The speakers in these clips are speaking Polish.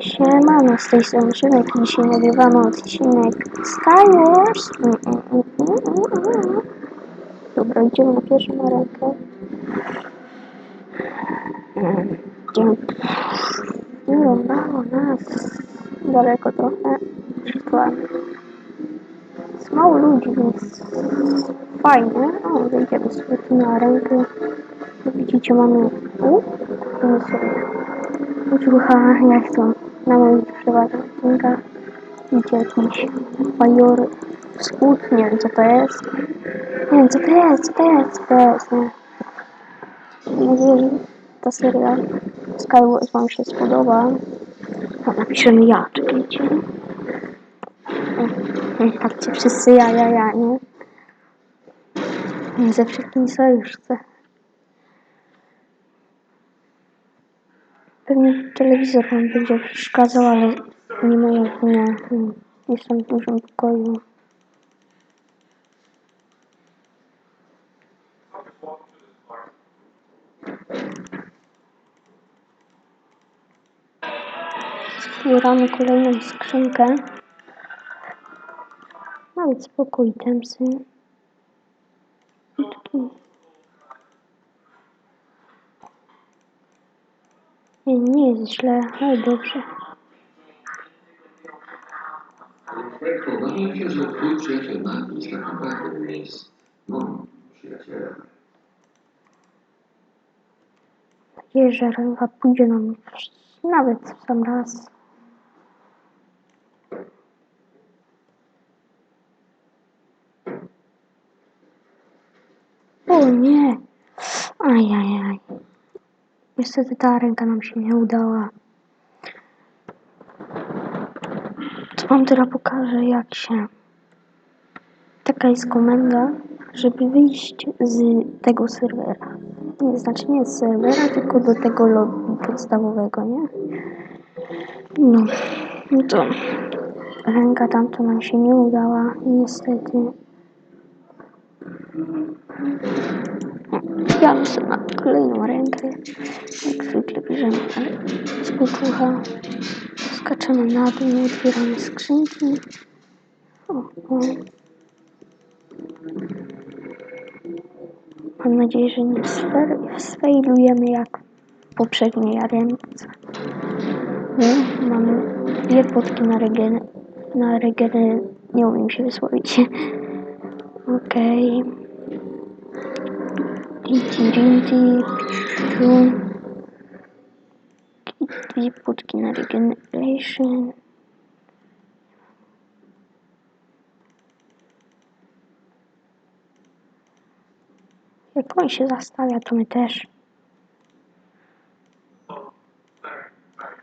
Siemano, z tej strony Szymek i dzisiaj nagrywamy odcinek Skywars. Mm, mm, mm, mm. Dobra, idziemy na pierwszą rękę. Mm, Idziemy. Wyrąbało nas daleko trochę. Jest mało ludzi, więc fajnie. O, wejdziemy sobie tu na rękę. Widzicie, mamy... U, mamy sobie Uciucha, jak to na moich prywatnych odcinkach. Widzicie jakiś major wschód, nie wiem co to jest. Nie wiem co to jest, co to jest, co to jest, nie. Mam ta seria Skywars wam się spodoba. No, napiszemy ja, czekajcie. Patrzcie, wszyscy ja, ja, ja, nie? Ze wszystkimi sojusz chcę. Pewnie telewizor wam będzie przeszkadzał, ale nie moja wina. Jestem w dużym pokoju. Zbieramy kolejną skrzynkę. Nawet spokój, temsy. I taki Nie, jest źle, ale dobrze. Obawiam się, że twój przyjaciel Markus tak naprawdę nie jest moim przyjacielem. Że ręka pójdzie nam nawet w sam raz. O nie! Ajajaj. Niestety ta ręka nam się nie udała. To wam teraz pokażę jak się... Taka jest komenda, żeby wyjść z tego serwera. Nie, znaczy nie z serwera, tylko do tego lobby podstawowego, nie? No, no to ręka tamto nam się nie udała, niestety. Ja sobie na kolejną rękę, jak zwykle bierzemy, z poczucha. Skaczemy na dół, otwieramy skrzynki. O, o. Mam nadzieję, że nie sfailujemy jak w poprzedniej ręce. No, mamy dwie potki na regen. Na regen nie umiem się wysłowić. Okej. Rinti, rinti. Tu. Dwie potki na regeneration. Jak on się zastawia, to my też.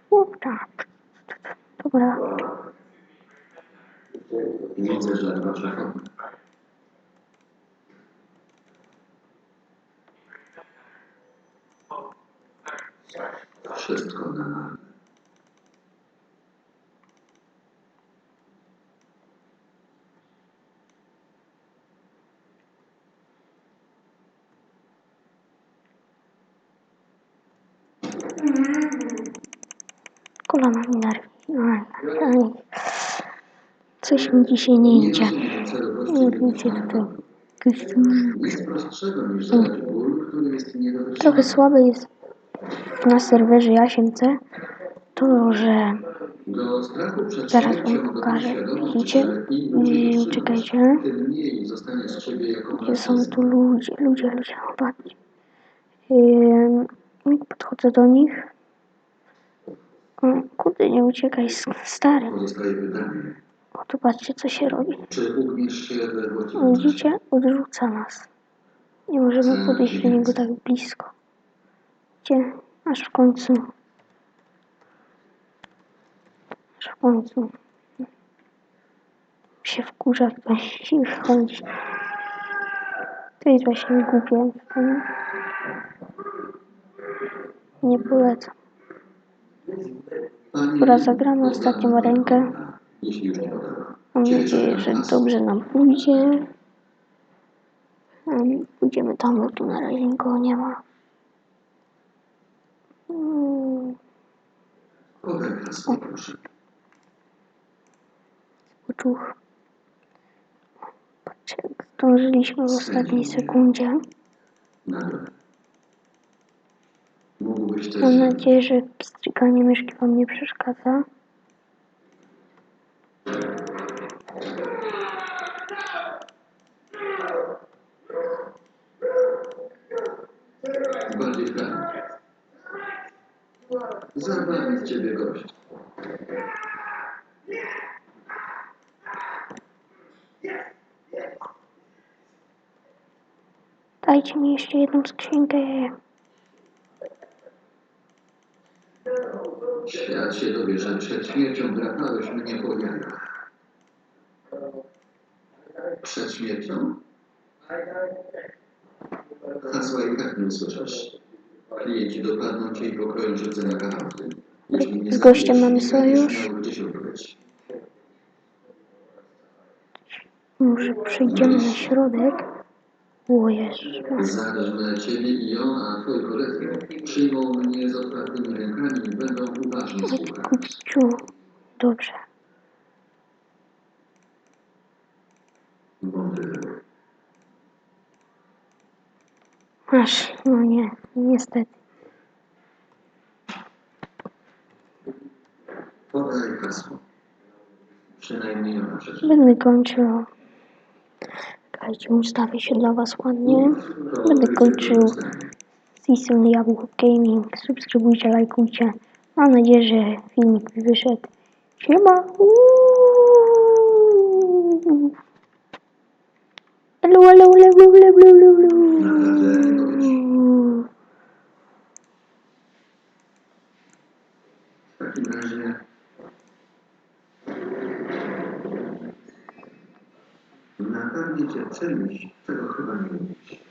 Kurczak. Dobra. Widzę, że dwa przechodnie. Wszystko na marne. Kolana mi nerwi. Aj, Coś mi dzisiaj nie idzie. Nie widzicie tutaj. Do Trochę słabe jest na serwerze Jasiemce to, że Zaraz wam pokażę. Widzicie? wytrzymasz, czekajcie. gdzie są tu ludzie, ludzie, ludzie. Ym, Jak podchodzę do nich, o, kurde, nie uciekaj, stary. O, tu patrzcie, co się robi. Widzicie? Odrzuca nas. Nie możemy podejść do niego tak blisko. Aż w końcu. Aż w końcu. Się wkurza ktoś i wychodzi. To jest właśnie głupie. Nie polecam. Dobra, zagramy ostatnią rękę. Mam nadzieję, że dobrze nam pójdzie. Em, Pójdziemy tam, bo tu na razie nikogo nie ma. Podaj hasło, proszę. Poczuch. Patrzcie, jak zdążyliśmy w ostatniej sekundzie. Na dole. Mógłbyś też... Mam nadzieję, że pstrykanie myszki wam nie przeszkadza. Zabawny z ciebie gość. Dajcie mi jeszcze jedną skrzynkę. Świat się dowie, że przed śmiercią drapałeś mnie po jajach. Przed śmiercią? Hasła i tak nie usłyszysz. Klienci dopadną cię i pokroją żywce na kawałki. Jeśli nie Z gościem mamy sojusz? Może przejdziemy na środek? O Jezus. Zarżnę ciebie i ją, a twoi koledzy przyjmą mnie z otwartymi rękami i będą uważnie słuchać. Dobrze. Mądry. Masz. No nie, niestety. Podaj hasło. Przynajmniej ona przeczyta. Będę kończył. Czekajcie, ustawię się dla was ładnie. Będę kończył Season Jabłko Gaming. Subskrybujcie, lajkujcie. Mam nadzieję, że filmik mi wyszedł. Siema! Uuuu. Elu, elu, elu, elu, elu, elu. Naprawdę nie powiesz. W takim razie... Czymś, czego chyba nie lubisz.